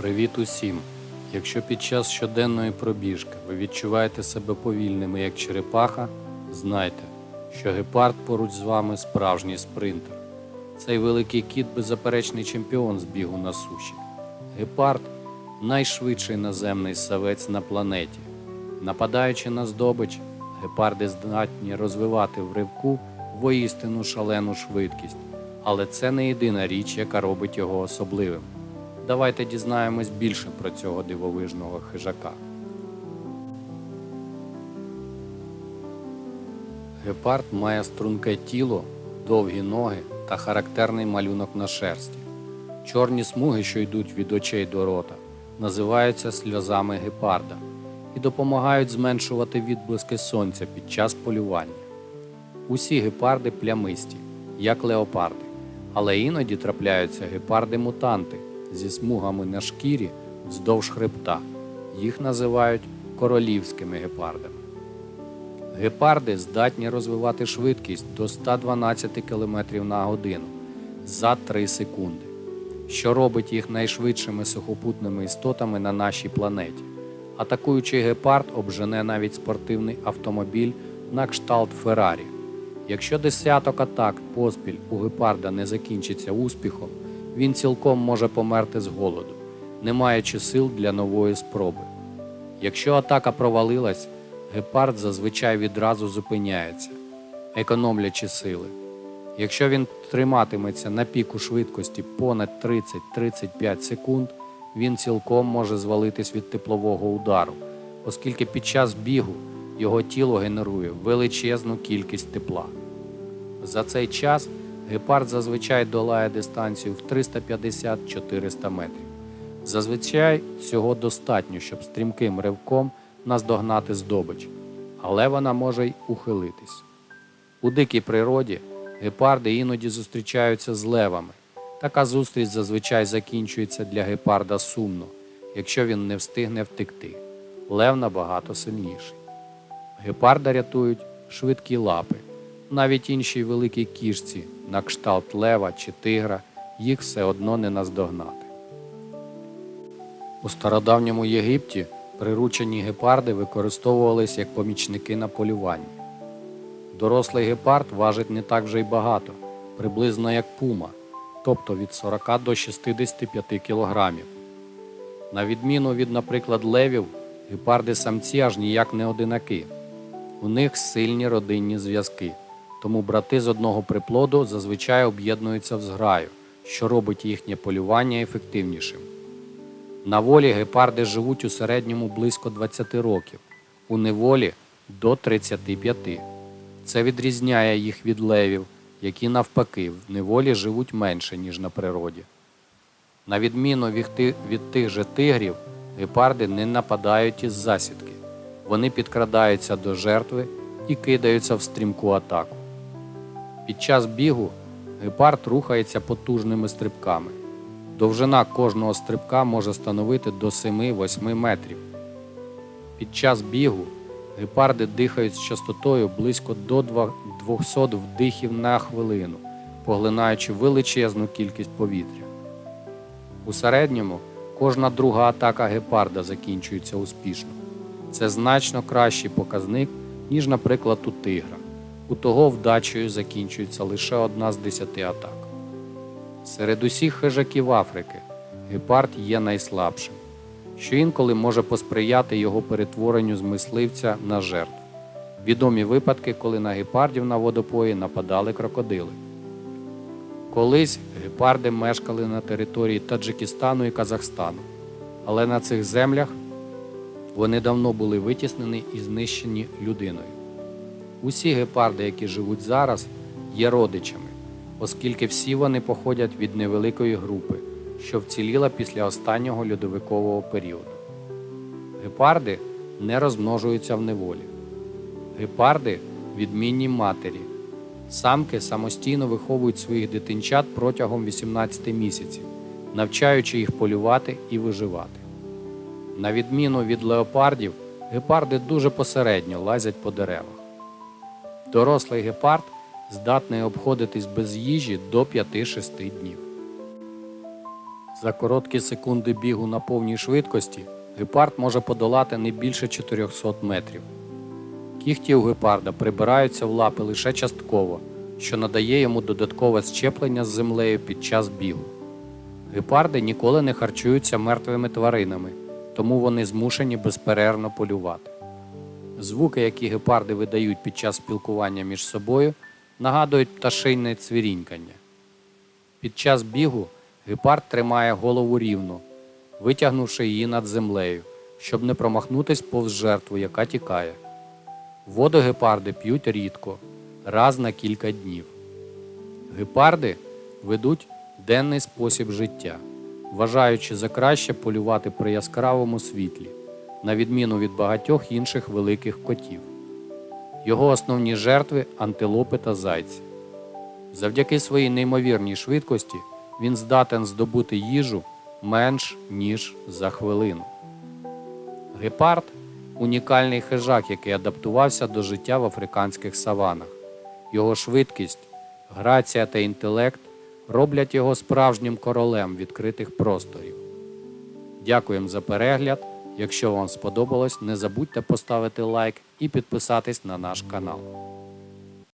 Привіт усім! Якщо під час щоденної пробіжки ви відчуваєте себе повільними як черепаха, знайте, що гепард поруч з вами справжній спринтер. Цей великий кіт беззаперечний чемпіон з бігу на суші. Гепард найшвидший наземний савець на планеті. Нападаючи на здобич, гепарди здатні розвивати в ривку воістину шалену швидкість, але це не єдина річ, яка робить його особливим. Давайте дізнаємось більше про цього дивовижного хижака. Гепард має струнке тіло, довгі ноги та характерний малюнок на шерсті. Чорні смуги, що йдуть від очей до рота, називаються сльозами гепарда і допомагають зменшувати відблиски сонця під час полювання. Усі гепарди плямисті, як леопарди, але іноді трапляються гепарди-мутанти зі смугами на шкірі вздовж хребта. Їх називають королівськими гепардами. Гепарди здатні розвивати швидкість до 112 км на годину за 3 секунди, що робить їх найшвидшими сухопутними істотами на нашій планеті. Атакуючий гепард обжене навіть спортивний автомобіль на кшталт Феррарі. Якщо десяток атак поспіль у гепарда не закінчиться успіхом, він цілком може померти з голоду, не маючи сил для нової спроби. Якщо атака провалилась, гепард зазвичай відразу зупиняється, економлячи сили. Якщо він триматиметься на піку швидкості понад 30-35 секунд, він цілком може звалитись від теплового удару, оскільки під час бігу його тіло генерує величезну кількість тепла. За цей час гепард зазвичай долає дистанцію в 350-400 метрів. Зазвичай цього достатньо, щоб стрімким ривком наздогнати здобич, але вона може й ухилитись. У дикій природі гепарди іноді зустрічаються з левами. Така зустріч зазвичай закінчується для гепарда сумно, якщо він не встигне втекти. Лев набагато сильніший. Гепарда рятують швидкі лапи. Навіть іншій великій кішці, на кшталт лева чи тигра, їх все одно не наздогнати. У стародавньому Єгипті приручені гепарди використовувались як помічники на полюванні. Дорослий гепард важить не так вже й багато, приблизно як пума, тобто від 40 до 65 кілограмів. На відміну від, наприклад, левів, гепарди самці аж ніяк не одинаки. У них сильні родинні зв'язки, тому брати з одного приплоду зазвичай об'єднуються в зграю, що робить їхнє полювання ефективнішим. На волі гепарди живуть у середньому близько 20 років, у неволі до 35. Це відрізняє їх від левів, які навпаки в неволі живуть менше, ніж на природі. На відміну від тих, же тигрів, гепарди не нападають із засідки. Вони підкрадаються до жертви і кидаються в стрімку атаку. Під час бігу гепард рухається потужними стрибками. Довжина кожного стрибка може становити до 7-8 метрів. Під час бігу гепарди дихають з частотою близько до 200 вдихів на хвилину, поглинаючи величезну кількість повітря. У середньому кожна друга атака гепарда закінчується успішно. Це значно кращий показник, ніж, наприклад, у тигра. У того вдачею закінчується лише одна з десяти атак. Серед усіх хижаків Африки гепард є найслабшим, що інколи може посприяти його перетворенню з мисливця на жертву. Відомі випадки, коли на гепардів на водопої нападали крокодили. Колись гепарди мешкали на території Таджикистану і Казахстану, але на цих землях вони давно були витіснені і знищені людиною. Усі гепарди, які живуть зараз, є родичами, оскільки всі вони походять від невеликої групи, що вціліла після останнього льодовикового періоду. Гепарди не розмножуються в неволі. Гепарди відмінні матері. Самки самостійно виховують своїх дитинчат протягом 18 місяців, навчаючи їх полювати і виживати. На відміну від леопардів, гепарди дуже посередньо лазять по деревах. Дорослий гепард здатний обходитись без їжі до 5-6 днів. За короткі секунди бігу на повній швидкості гепард може подолати не більше 400 метрів. Кігті у гепарда прибираються в лапи лише частково, що надає йому додаткове щеплення з землею під час бігу. Гепарди ніколи не харчуються мертвими тваринами, тому вони змушені безперервно полювати. Звуки, які гепарди видають під час спілкування між собою, нагадують пташине цвірінькання. Під час бігу гепард тримає голову рівно, витягнувши її над землею, щоб не промахнутись повз жертву, яка тікає. Воду гепарди п'ють рідко, раз на кілька днів. Гепарди ведуть денний спосіб життя, вважаючи за краще полювати при яскравому світлі, на відміну від багатьох інших великих котів. Його основні жертви антилопи та зайці. Завдяки своїй неймовірній швидкості він здатен здобути їжу менш ніж за хвилину. Гепард унікальний хижак, який адаптувався до життя в африканських саванах. Його швидкість, грація та інтелект роблять його справжнім королем відкритих просторів. Дякуємо за перегляд. Якщо вам сподобалось, не забудьте поставити лайк і підписатись на наш канал.